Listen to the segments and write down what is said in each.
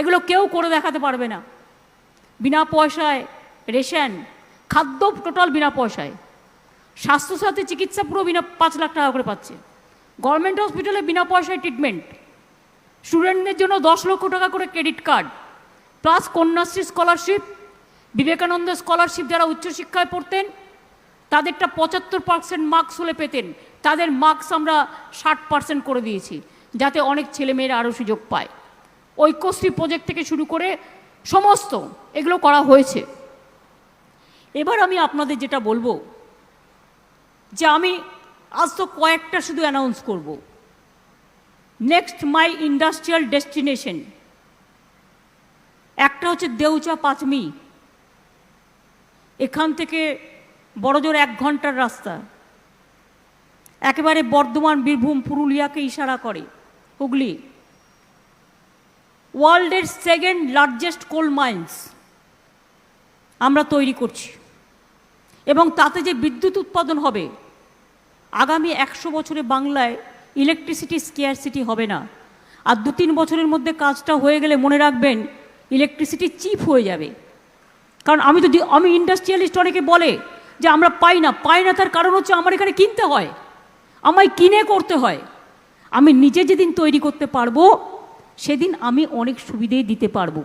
এগুলো কেউ করে দেখাতে পারবে না। বিনা পয়সায় রেশন, খাদ্য টোটাল বিনা পয়সায়। স্বাস্থ্যসাথী চিকিৎসা পুরো বিনা পাঁচ লাখ টাকা করে পাচ্ছে। গভর্নমেন্ট হসপিটালে বিনা পয়সায় ট্রিটমেন্ট স্টুডেন্টদের জন্য দশ লক্ষ টাকা করে credit card plus Kanyashree scholarship Vivekananda scholarship যারা উচ্চশিক্ষায় পড়তেন, তাদেরটা পঁচাত্তর পার্সেন্ট মার্কস হলে পেতেন। তাদের মার্কস আমরা ষাট পার্সেন্ট করে দিয়েছি, যাতে অনেক ছেলেমেয়েরা আরও সুযোগ পায়। ঐক্যশ্রী প্রজেক্ট থেকে শুরু করে সমস্ত এগুলো করা হয়েছে। এবার আমি আপনাদের যেটা বলব, যে আমি আজ তো কয়েকটা শুধু অ্যানাউন্স করব। নেক্সট মাই ইন্ডাস্ট্রিয়াল ডেস্টিনেশন একটা হচ্ছে দেউচা পাঁচমি। এখান থেকে বড়জোর এক ঘণ্টার রাস্তা। একেবারে বর্ধমান, বীরভূম, পুরুলিয়াকে ইশারা করে। হুগলি। ওয়ার্ল্ডের সেকেন্ড লার্জেস্ট কোল মাইন্স আমরা তৈরি করছি। এবং তাতে যে বিদ্যুৎ উৎপাদন হবে, আগামী একশো বছরে বাংলায় ইলেকট্রিসিটি স্কেয়ারসিটি হবে না। আর দু তিন বছরের মধ্যে কাজটা হয়ে গেলে মনে রাখবেন ইলেকট্রিসিটি চিপ হয়ে যাবে। কারণ আমি তো আমি ইন্ডাস্ট্রিয়ালিস্ট অনেকে বলে যে আমরা পাই না পাই না তার কারণ হচ্ছে আমার এখানে কিনতে হয়, আমায় কিনে করতে হয়। আমি নিজে যেদিন তৈরি করতে পারব সেদিন আমি অনেক সুবিধেই দিতে পারব।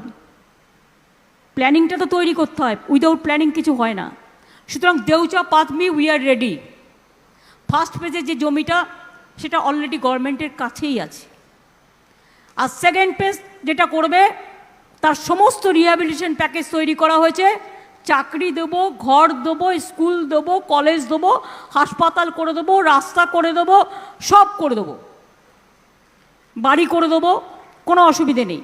প্ল্যানিংটা তো তৈরি করতে হয় উইদাউট প্ল্যানিং কিছু হয় না। সুতরাং Deucha Pachami we are ready first পেজের যে জমিটা, সেটা অলরেডি গভর্নমেন্টের কাছেই আছে। আর সেকেন্ড পেজ যেটা করবে, তার সমস্ত রিহ্যাবিলিটেশন প্যাকেজ তৈরি করা হয়েছে। চাকরি দেবো, ঘর দেবো স্কুল দেবো কলেজ দেবো, হাসপাতাল করে দেবো, রাস্তা করে দেবো, সব করে দেবো। বাড়ি করে দেবো। কোনো অসুবিধে নেই।